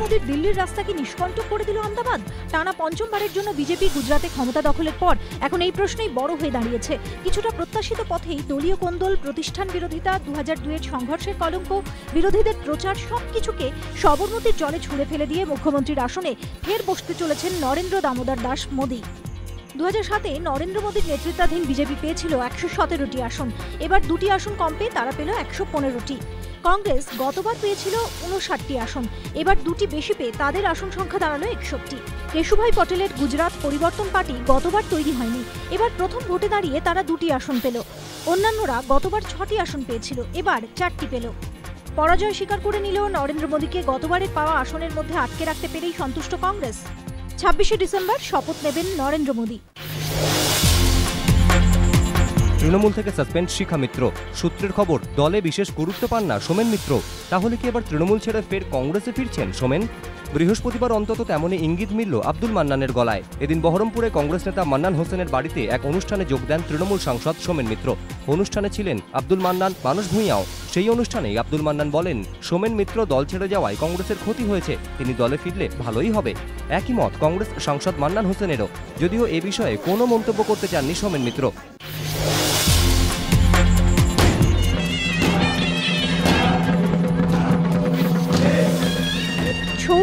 মোদীর দিল্লির রাস্তা কি নিষ্কণ্টক করে দিল আহমেদাবাদ? টানা পঞ্চমবারের জন্য বিজেপি গুজরাতে ক্ষমতা দখলের পর এখন এই প্রশ্নেই বড় হয়ে দাঁড়িয়েছে। কিছুটা প্রত্যাশিত পথেই দলীয় কোন্দল, প্রতিষ্ঠান বিরোধিতা দু হাজার দুয়ের সংঘর্ষের কলঙ্ক, বিরোধীদের প্রচার সবকিছুকে সবরমতির জলে ছুঁড়ে ফেলে দিয়ে মুখ্যমন্ত্রীর আসনে ফের বসতে চলেছেন নরেন্দ্র দামোদর দাস মোদী। দু সাতে নরেন্দ্র মোদীর নেতৃত্বাধীন বিজেপি পেয়েছিল একশো সতেরোটি আসন। এবার দুটি আসন কম পেয়ে তারা পেল একশো পনেরোটি। কংগ্রেস গতবার পেয়েছিল উনষাটটি আসন। এবার দুটি বেশি পেয়ে তাদের আসন সংখ্যা দাঁড়াল একষট্টি। কেশুভাই পটেলের গুজরাট পরিবর্তন পার্টি গতবার তৈরি হয়নি। এবার প্রথম ভোটে দাঁড়িয়ে তারা দুটি আসন পেল। অন্যান্যরা গতবার ছটি আসন পেয়েছিল, এবার চারটি পেল। পরাজয় স্বীকার করে নিলেও নরেন্দ্র মোদীকে গতবারের পাওয়া আসনের মধ্যে আটকে রাখতে পেরেই সন্তুষ্ট কংগ্রেস। ছাব্বিশে ডিসেম্বর শপথ নেবেন নরেন্দ্র মোদী। তৃণমূল থেকে সাসপেন্ড শিখা মিত্র। সূত্রের খবর, দলে বিশেষ গুরুত্ব পান না সোমেন মিত্র। তাহলে কি এবার তৃণমূল ছেড়ে ফের কংগ্রেসে ফিরছেন সোমেন? বৃহস্পতিবার অন্তত তেমনই ইঙ্গিত মিলল আব্দুল মান্নানের গলায়। এদিন বহরমপুরে কংগ্রেস নেতা মান্নান হোসেনের বাড়িতে এক অনুষ্ঠানে যোগ দেন তৃণমূল সাংসদ সোমেন মিত্র। অনুষ্ঠানে ছিলেন আব্দুল মান্নান মানুষ ভূঁইয়াও। সেই অনুষ্ঠানেই আব্দুল মান্নান বলেন, সোমেন মিত্র দল ছেড়ে যাওয়ায় কংগ্রেসের ক্ষতি হয়েছে, তিনি দলে ফিরলে ভালোই হবে। একই মত কংগ্রেস সাংসদ মান্নান হোসেনেরও। যদিও এ বিষয়ে কোনো মন্তব্য করতে চাননি সোমেন মিত্র।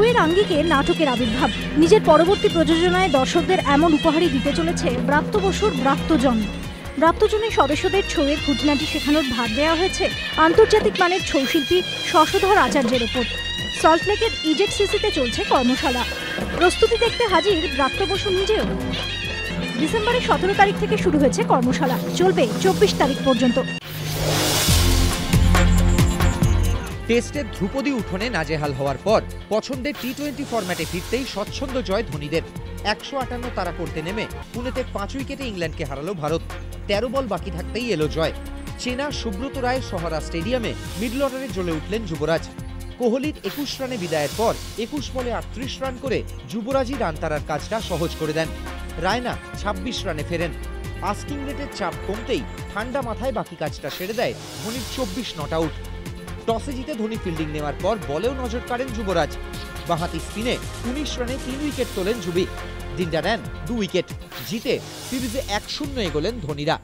ছৌয়ের আঙ্গিকে নাটকের আবির্ভাব। নিজের পরবর্তী প্রযোজনায় দর্শকদের এমন উপহারই দিতে চলেছে ব্রাত্য বসুর ব্রাত্যজন। ব্রাত্যজনের সদস্যদের ছৌয়ের খুঁটিনাটি শেখানোর ভার দেওয়া হয়েছে আন্তর্জাতিক মানের ছৌশিল্পী শশধর আচার্যের ওপর। সল্টলেকের ইজেট সিসিতে চলছে কর্মশালা। প্রস্তুতি দেখতে হাজির ব্রাত্য বসু নিজেও। ডিসেম্বরের সতেরো তারিখ থেকে শুরু হয়েছে কর্মশালা। চলবে চব্বিশ তারিখ পর্যন্ত। টেস্টের ধ্রুপদী উঠোনে নাজেহাল হওয়ার পর পছন্দের টি টোয়েন্টি ফরম্যাটে ফিরতেই স্বচ্ছন্দ জয় ধোনিদের। একশো আটান্ন তারা করতে নেমে পুনেতে পাঁচ উইকেটে ইংল্যান্ডকে হারালো ভারত। তেরো বল বাকি থাকতেই এলো জয়। চেনা সুব্রত রায় সহারা স্টেডিয়ামে মিডল অর্ডারে জ্বলে উঠলেন যুবরাজ। কোহলির একুশ রানে বিদায়ের পর একুশ বলে আটত্রিশ রান করে যুবরাজই রান তারার কাজটা সহজ করে দেন। রায়না ছাব্বিশ রানে ফেরেন। আস্কিং রেটের চাপ কমতেই ঠান্ডা মাথায় বাকি কাজটা সেরে দেয় ধোনির চব্বিশ নট আউট। টসে জিতে ধোনি ফিল্ডিং নেওয়ার পর বলেও নজর কাড়েন যুবরাজ। বাহাতি স্পিনে উনিশ রানে তিন উইকেট তোলেন যুবি। দিনটা নেন দু উইকেট। জিতে সিরিজে এক শূন্য এগোলেন ধোনিরা।